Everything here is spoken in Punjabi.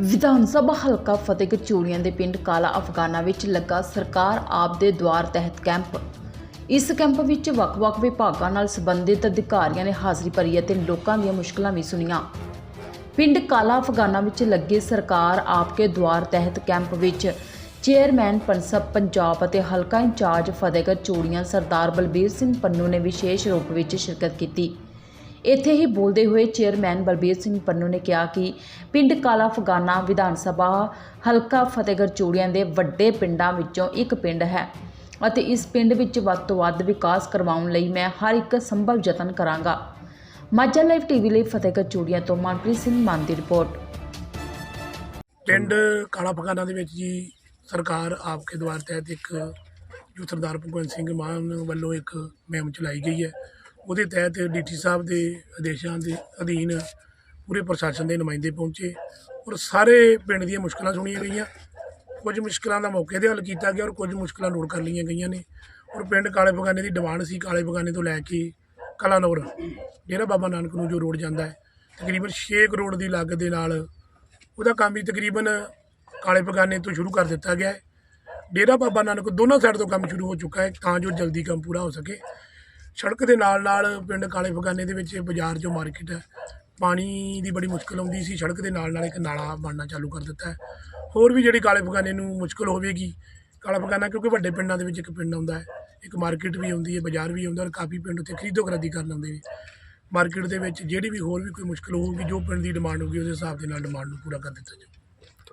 ਵਿਧਾਨ ਸਭਾ ਹਲਕਾ ਫਤਿਹਗੜ੍ਹ ਚੂੜੀਆਂ ਦੇ ਪਿੰਡ ਕਾਲਾ ਅਫਗਾਨਾ ਵਿੱਚ ਲੱਗਾ ਸਰਕਾਰ ਆਪ ਦੇ ਦੁਆਰ ਤਹਿਤ ਕੈਂਪ। ਇਸ ਕੈਂਪ ਵਿੱਚ ਵੱਖ-ਵੱਖ ਵਿਭਾਗਾਂ ਨਾਲ ਸੰਬੰਧਿਤ ਅਧਿਕਾਰੀਆਂ ਨੇ ਹਾਜ਼ਰੀ ਭਰੀ ਅਤੇ ਲੋਕਾਂ ਦੀਆਂ ਮੁਸ਼ਕਲਾਂ ਵੀ ਸੁਣੀਆਂ। ਪਿੰਡ ਕਾਲਾ ਅਫਗਾਨਾ ਵਿੱਚ ਲੱਗੇ ਸਰਕਾਰ ਆਪਕੇ ਦੁਆਰ ਤਹਿਤ ਕੈਂਪ ਵਿੱਚ ਚੇਅਰਮੈਨ ਪੰਸਬ ਪੰਜਾਬ ਅਤੇ ਹਲਕਾ ਇੰਚਾਰਜ ਫਤਿਹਗੜ੍ਹ ਚੂੜੀਆਂ ਸਰਦਾਰ ਬਲਬੀਰ ਸਿੰਘ ਪੰਨੂ ਨੇ ਵਿਸ਼ੇਸ਼ ਰੂਪ ਵਿੱਚ ਸ਼ਿਰਕਤ ਕੀਤੀ। ਇੱਥੇ ਹੀ ਬੋਲਦੇ ਹੋਏ ਚੇਅਰਮੈਨ ਬਲਬੀਰ ਸਿੰਘ ਪੰਨੂ ਨੇ ਕਿਹਾ ਕਿ ਪਿੰਡ ਕਾਲਾ ਫਗਾਨਾ ਵਿਧਾਨ ਸਭਾ ਹਲਕਾ ਫਤਿਹਗੜ੍ਹ ਚੂੜੀਆਂ ਦੇ ਵੱਡੇ ਪਿੰਡਾਂ ਵਿੱਚੋਂ ਇੱਕ ਪਿੰਡ ਹੈ ਅਤੇ ਇਸ ਪਿੰਡ ਵਿੱਚ ਵੱਧ ਤੋਂ ਵੱਧ ਵਿਕਾਸ ਕਰਵਾਉਣ ਲਈ ਮੈਂ ਹਰ ਇੱਕ ਸੰਭਵ ਯਤਨ ਕਰਾਂਗਾ। ਮਾਝਾ ਲਾਈਵ ਟੀਵੀ ਲਈ ਫਤਿਹਗੜ੍ਹ ਚੂੜੀਆਂ ਤੋਂ ਮਨਪ੍ਰੀਤ ਸਿੰਘ ਮਾਨ ਦੀ ਰਿਪੋਰਟ। ਪਿੰਡ ਕਾਲਾ ਫਗਾਨਾ ਦੇ ਵਿੱਚ ਜੀ ਸਰਕਾਰ ਆਪਕੇ ਦੁਆਰ ਤਹਿਤ ਇੱਕ ਜੋ ਸਰਦਾਰ ਭਗਵੰਤ ਸਿੰਘ ਮਾਨ ਵੱਲੋਂ ਇੱਕ ਮੁਹਿੰਮ ਚਲਾਈ ਗਈ ਹੈ। ਉਹਦੇ ਤਹਿਤ ਡੀਟੀ ਸਾਹਿਬ ਦੇ ਆਦੇਸ਼ਾਂ ਦੇ ਅਧੀਨ ਪੂਰੇ ਪ੍ਰਸ਼ਾਸਨ ਦੇ ਨੁਮਾਇੰਦੇ ਪਹੁੰਚੇ ਔਰ ਸਾਰੇ ਪਿੰਡ ਦੀਆਂ ਮੁਸ਼ਕਲਾਂ ਸੁਣੀਆਂ ਗਈਆਂ। ਕੁਝ ਮੁਸ਼ਕਲਾਂ ਦਾ ਮੌਕੇ 'ਤੇ ਹੱਲ ਕੀਤਾ ਗਿਆ ਔਰ ਕੁਝ ਮੁਸ਼ਕਲਾਂ ਨੋਟ ਕਰ ਲਈਆਂ ਗਈਆਂ ਨੇ। ਔਰ ਪਿੰਡ ਕਾਲੇ ਬਗਾਨੇ ਦੀ ਡਿਮਾਂਡ ਸੀ ਕਾਲੇ ਬਗਾਨੇ ਤੋਂ ਲੈ ਕੇ ਕਲਾਨੌਰ, ਡੇਰਾ ਬਾਬਾ ਨਾਨਕ ਨੂੰ ਜੋ ਰੋਡ ਜਾਂਦਾ ਹੈ, ਤਕਰੀਬਨ 6 ਕਰੋੜ ਦੀ ਲਾਗਤ ਦੇ ਨਾਲ ਉਹਦਾ ਕੰਮ ਵੀ ਤਕਰੀਬਨ ਕਾਲੇ ਬਗਾਨੇ ਤੋਂ ਸ਼ੁਰੂ ਕਰ ਦਿੱਤਾ ਗਿਆ ਹੈ। ਡੇਰਾ ਬਾਬਾ ਨਾਨਕ ਦੋਨਾਂ ਸਾਈਡ ਤੋਂ ਕੰਮ ਸ਼ੁਰੂ ਹੋ ਚੁੱਕਾ ਹੈ ਤਾਂ ਜੋ ਜਲਦੀ ਕੰਮ ਪੂਰਾ ਹੋ ਸਕੇ। ਸੜਕ ਦੇ ਨਾਲ ਨਾਲ ਪਿੰਡ ਕਾਲੇ ਫਗਾਨੇ ਦੇ ਵਿੱਚ ਬਾਜ਼ਾਰ ਜੋ ਮਾਰਕੀਟ ਹੈ। ਪਾਣੀ ਦੀ ਬੜੀ ਮੁਸ਼ਕਲ ਆਉਂਦੀ ਸੀ, ਸੜਕ ਦੇ ਨਾਲ ਨਾਲ ਇੱਕ ਨਾਲਾ ਬਣਨਾ ਚਾਲੂ ਕਰ ਦਿੱਤਾ ਹੈ। ਹੋਰ ਵੀ ਜਿਹੜੀ ਕਾਲੇ ਫਗਾਨੇ ਨੂੰ ਮੁਸ਼ਕਲ ਹੋਵੇਗੀ, ਕਾਲਾ ਫਗਾਨਾ ਕਿਉਂਕਿ ਵੱਡੇ ਪਿੰਡਾਂ ਦੇ ਵਿੱਚ ਇੱਕ ਪਿੰਡ ਆਉਂਦਾ ਹੈ, ਇੱਕ ਮਾਰਕੀਟ ਵੀ ਆਉਂਦੀ ਹੈ, ਬਾਜ਼ਾਰ ਵੀ ਆਉਂਦਾ ਔਰ ਕਾਫੀ ਪਿੰਡ ਉੱਥੇ ਖਰੀਦੋ ਖਰੀਦੀ ਕਰਨ ਆਉਂਦੇ ਨੇ। ਮਾਰਕੀਟ ਦੇ ਵਿੱਚ ਜਿਹੜੀ ਵੀ ਹੋਰ ਵੀ ਕੋਈ ਮੁਸ਼ਕਲ ਹੋਊਗੀ, ਜੋ ਪਿੰਡ ਦੀ ਡਿਮਾਂਡ ਹੋਊਗੀ ਉਹਦੇ ਹਿਸਾਬ ਦੇ ਨਾਲ ਡਿਮਾਂਡ ਨੂੰ ਪੂਰਾ ਕਰ ਦਿੱਤਾ ਜਾਊ।